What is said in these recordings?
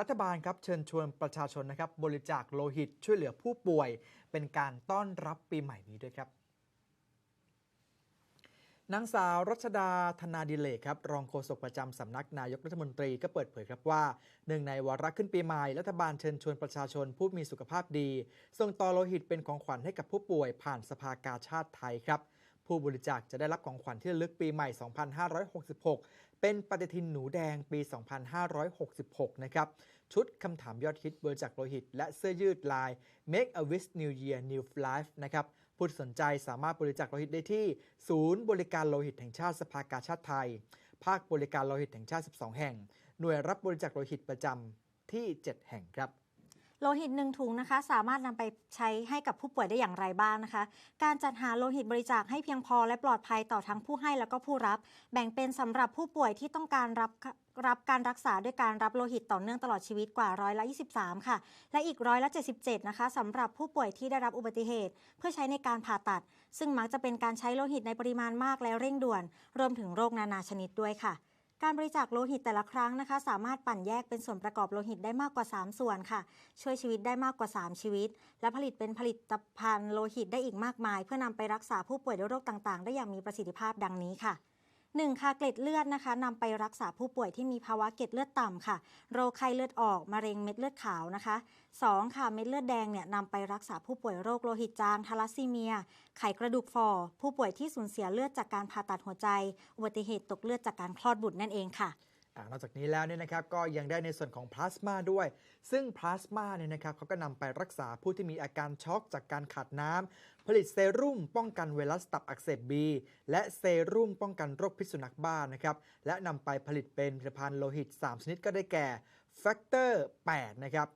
รัฐบาลครับเชิญชวนประชาชนนะครับบริจาคโลหิตช่วยเหลือผู้ป่วย เป็นการต้อนรับปีใหม่นี้ด้วยครับนางสาวรัชดาธนาดิเลกครับรองโฆษกประจำสำนักนายกรัฐมนตรีก็เปิดเผยครับว่าหนึ่งในวาระขึ้นปีใหม่รัฐบาลเชิญชวนประชาชนผู้มีสุขภาพดี ส่งต่อโลหิตเป็นของขวัญให้กับผู้ป่วยผ่านสภากาชาติไทยครับ ผู้บริจาคจะได้รับของขวัญที่ระลึกปีใหม่ 2566 เป็นปฏิทินหนูแดงปี 2566 นะครับ ชุดคำถามยอดฮิตบริจาคโลหิต และเสื้อยืดลาย Make a Wish New Year New Life นะครับผู้สนใจสามารถบริจาคโลหิตได้ที่ ศูนย์บริการโลหิตแห่งชาติสภากาชาติไทย ภาคบริการโลหิตแห่งชาติ 12 แห่ง หน่วยรับบริจาคโลหิตประจำที่ 7 แห่งครับ โลหิตหนึ่งถุงนะคะ สามารถนำไปใช้ให้กับผู้ป่วยได้อย่างไรบ้างนะคะ การจัดหาโลหิตบริจาคให้เพียงพอและปลอดภัยต่อทั้งผู้ให้แล้วก็ผู้รับ แบ่งเป็นสำหรับผู้ป่วยที่ต้องการรับรับการรักษาด้วยการรับโลหิตต่อเนื่องตลอดชีวิตกว่าร้อยละ23 ค่ะ และอีกร้อยละ77 นะคะสำหรับผู้ป่วยที่ได้รับอุบัติเหตุ เพื่อใช้ในการผ่าตัด ซึ่งมักจะเป็นการใช้โลหิตในปริมาณมากและเร่งด่วน รวมถึงโรคนานาชนิดด้วยค่ะ การบริจาคโลหิตแต่ละครั้งนะคะ สามารถปั่นแยกเป็นส่วนประกอบโลหิตได้มากกว่า 3 ส่วนค่ะ ช่วยชีวิตได้มากกว่า 3 ชีวิต และผลิตเป็นผลิตภัณฑ์โลหิตได้อีกมากมาย เพื่อนำไปรักษาผู้ป่วยด้วยโรคต่างๆ ได้อย่างมีประสิทธิภาพดังนี้ค่ะ 1. ค่ะเกล็ดเลือดนะคะนำไปรักษาผู้ป่วยที่มีภาวะเกล็ดเลือดต่ำค่ะ โรคไข้เลือดออกมะเร็งเม็ดเลือดขาวนะคะ 2. ค่ะเม็ดเลือดแดงเนี่ยนำไปรักษาผู้ป่วยโรคโลหิตจางทาลัสซีเมีย ไขกระดูกฝ่อผู้ป่วยที่สูญเสียเลือดจากการผ่าตัดหัวใจ อุบัติเหตุตกเลือดจากการคลอดบุตรนั่นเองค่ะ นอกจากนี้แล้วเนี่ยนะครับก็ยังได้ในส่วนของพลาสมาด้วย ซึ่งพลาสมาเนี่ยนะครับเขาก็นำไปรักษาผู้ที่มีอาการช็อกจากการขาดน้ำผลิตเซรุ่มป้องกันไวรัสตับอักเสบบีและเซรุ่มป้องกันโรคพิษสุนัขบ้านะครับและนำไปผลิตเป็นผลิตภัณฑ์โลหิต 3 ชนิดก็ได้แก่แฟกเตอร์8นะครับ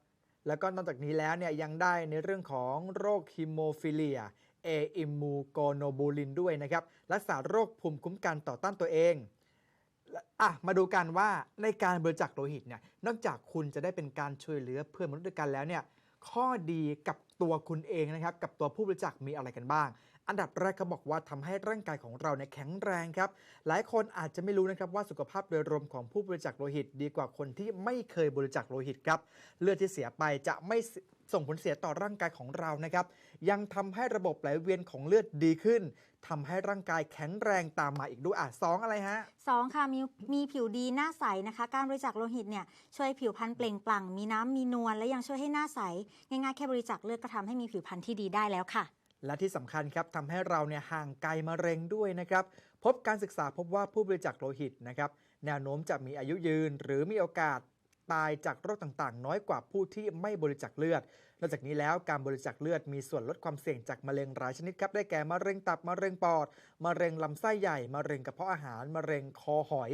แล้วก็นอกจากนี้แล้วเนี่ยยังได้ในเรื่องของโรคฮิโมฟิเลียเออิมูโกโนบูลินด้วยนะครับรักษาโรคภูมิคุ้มกันต่อต้านตัวเอง อะมาดูกันว่าในการบริจาคโลหิตเนี่ยนอกจากคุณจะได้เป็นการช่วยเหลือเพื่อนมนุษย์ด้วยกันแล้วเนี่ยข้อดีกับตัวคุณเองนะครับกับตัวผู้บริจาคมีอะไรกันบ้าง อันดับแรกเขาบอกว่าทำให้ร่างกายของเราเนี่ยแข็งแรงครับ หลายคนอาจจะไม่รู้นะครับว่าสุขภาพโดยรวมของผู้บริจาคโลหิต ดีกว่าคนที่ไม่เคยบริจาคโลหิตครับ เลือดที่เสียไปจะไม่ส่งผลเสียต่อร่างกายของเรานะครับ ยังทำให้ระบบไหลเวียนของเลือดดีขึ้นทำให้ร่างกายแข็งแรงตามมาอีกด้วยอะสองอะไรฮะ 2. ค่ะมีมีผิวดีหน้าใสนะคะ การบริจาคโลหิตเนี่ยช่วยผิวพรรณเปล่งปลั่ง มีน้ำมีนวลและยังช่วยให้หน้าใส ง่ายๆแค่บริจาคเลือดก็ทำให้มีผิวพรรณที่ดีได้แล้วค่ะ และที่สำคัญครับทำให้เราเนี่ยห่างไกลมะเร็งด้วยนะครับ พบการศึกษาพบว่าผู้บริจาคโลหิตนะครับแนวโน้มจะมีอายุยืน หรือมีโอกาสตายจากโรคต่างๆ น้อยกว่าผู้ที่ไม่บริจาคเลือด นอกจากนี้แล้วการบริจาคเลือดมีส่วนลดความเสี่ยงจากมะเร็งหลายชนิดครับ ได้แก่มะเร็งตับ มะเร็งปอด มะเร็งลำไส้ใหญ่ มะเร็งกระเพาะอาหาร มะเร็งคอหอย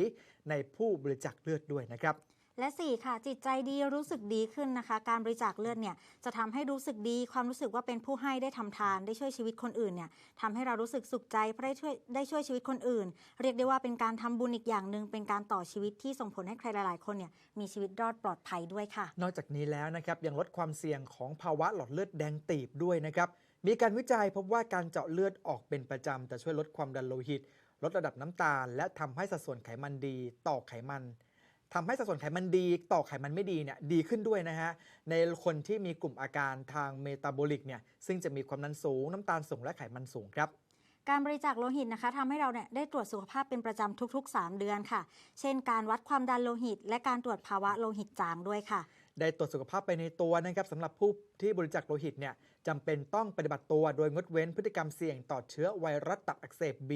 ในผู้บริจาคเลือดด้วยนะครับ และ 4 ค่ะ จิตใจดีรู้สึกดีขึ้นนะคะ การบริจาคเลือดเนี่ยจะทำให้รู้สึกดีความรู้สึกว่าเป็นผู้ให้ได้ทำทานได้ช่วยชีวิตคนอื่นเนี่ยทำให้เรารู้สึกสุขใจเพราะได้ช่วยได้ช่วยชีวิตคนอื่น เรียกได้ว่าเป็นการทำบุญอีกอย่างหนึ่งเป็นการต่อชีวิตที่ส่งผลให้ใครหลาย ๆ คนเนี่ยมีชีวิตรอดปลอดภัยด้วยค่ะ นอกจากนี้แล้วนะครับยังลดความเสี่ยงของภาวะหลอดเลือดแดงตีบด้วยนะครับมีการวิจัยพบว่าการเจาะเลือดออกเป็นประจำจะช่วยลดความดันโลหิต ลดระดับน้ำตาล และทำให้สัดส่วนไขมันดีต่อไขมัน ทำให้สัดส่วนไขมันดีต่อไขมันไม่ดีเนี่ยดีขึ้นด้วยนะฮะ ในคนที่มีกลุ่มอาการทางเมตาบอลิกเนี่ยซึ่งจะมีความดันสูง น้ำตาลสูงและไขมันสูงครับการบริจาคโลหิตนะคะทำให้เราเนี่ยได้ตรวจสุขภาพเป็นประจำทุกๆ 3 เดือนค่ะ เช่นการวัดความดันโลหิต และการตรวจภาวะโลหิตจางด้วยค่ะ ได้ตรวจสุขภาพไปในตัวนะครับสำหรับผู้ที่บริจาคโลหิตเนี่ยจำเป็นต้องปฏิบัติตัวโดยงดเว้นพฤติกรรมเสี่ยงต่อเชื้อไวรัสตับอักเสบ B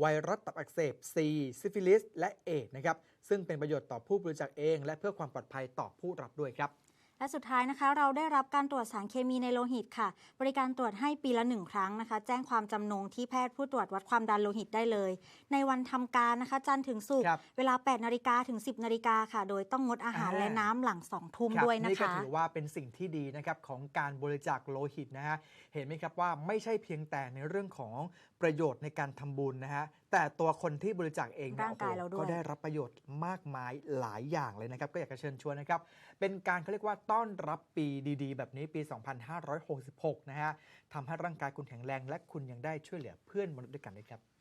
ไวรัสตับอักเสบ C ซิฟิลิสและเอดนะครับซึ่งเป็นประโยชน์ต่อผู้บริจาคเอง และเพื่อความปลอดภัยต่อผู้รับด้วยครับ และสุดท้ายนะคะ เราได้รับการตรวจสารเคมีในโลหิตค่ะ บริการตรวจให้ปีละหนึ่งครั้งนะคะ แจ้งความจำนงที่แพทย์ผู้ตรวจวัดความดันโลหิตได้เลย ในวันทำการนะคะ จันทร์ถึงศุกร์ครับ เวลา 8นาฬิกาถึง 10นาฬิกาค่ะ โดยต้องงดอาหารอ่าและน้ำหลัง2ทุ่มครับด้วยนะนี่ก็คะ ถือว่าเป็นสิ่งที่ดีนะครับของการบริจาคโลหิตนะฮะเห็นไหมครับว่าไม่ใช่เพียงแต่ในเรื่องของประโยชน์ในการทำบุญนะฮะแต่ตัวคนที่บริจาคเองเนี่ยร่างกายโอ้โหเราด้วย ก็ได้รับประโยชน์มากมายหลายอย่างเลยนะครับ ก็อยากจะเชิญชวนนะครับ เป็นการเขาเรียกว่าต้อนรับปีดีๆ แบบนี้ปี 2566 นะฮะทำให้ร่างกายคุณแข็งแรงและคุณยังได้ช่วยเหลือเพื่อนมนุษย์ด้วยกันด้วยครับ